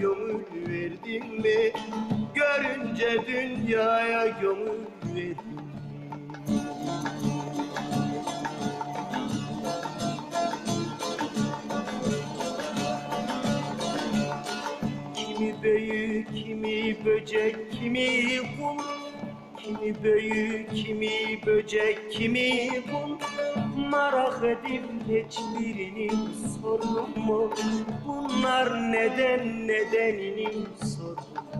gönül verdin mi? Görünce dünyaya gönül verdin mi? Kimi büyü, kimi böcek, kimi kum Kimi büyü, kimi böcek, kimi kum Merak edip hiçbirini sordum? Bunlar neden nedenini sordum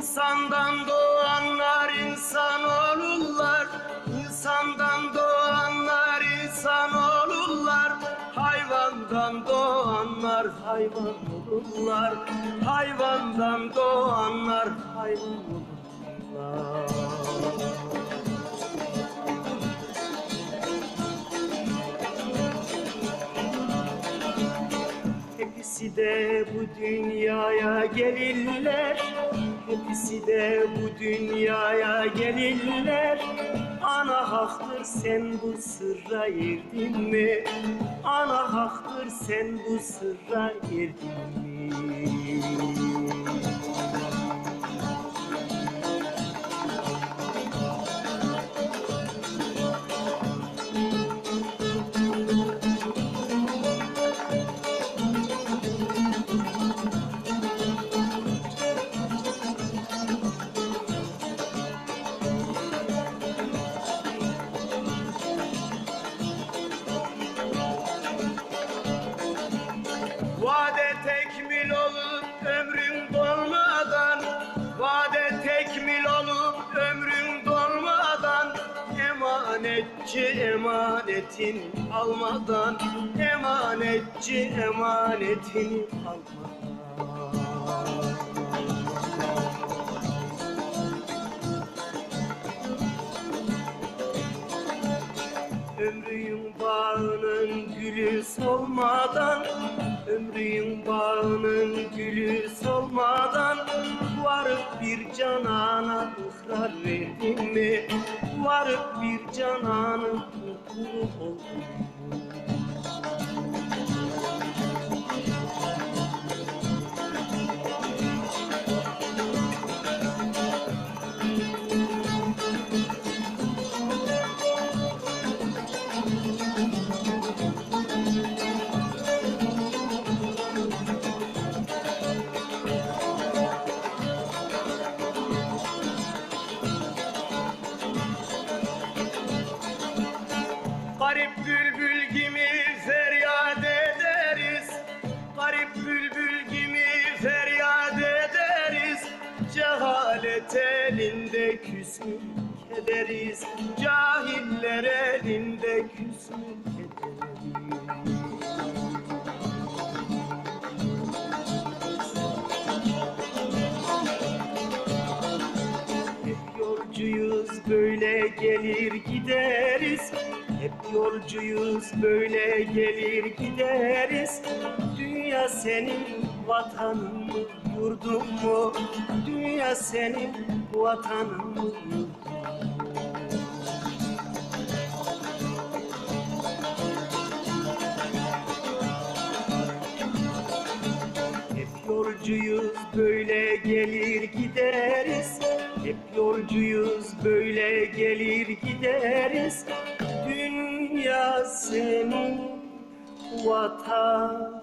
İnsandan doğanlar insan olurlar. İnsandan doğanlar insan olurlar. Hayvandan doğanlar hayvan olurlar. Hayvandan doğanlar hayvan olurlar. Hepsi de bu dünyaya gelirler Hepsi de bu dünyaya gelirler Ana haktır sen bu sırra erdin mi? Ana haktır sen bu sırra erdin mi? Emanetçi emanetin almadan Emanetçi emanetini almadan. Ömrün bağının gülü solmadan Ömrün bağının gülü solmadan Varıp bir canana ıhrar verdin mi? Varıp bir cananın kulu oldun mu? Cehalet elinde küsmük ederiz Cahiller elinde küsmük ederiz Hep yolcuyuz böyle gelir gideriz. Hep yolcuyuz böyle gelir gideriz. Dünya senin vatanın mı yurdun mu Dünya senin vatanın? Hep yolcuyuz böyle gelir gideriz. Hep yolcuyuz böyle gelir gideriz. Dünya senin vatanın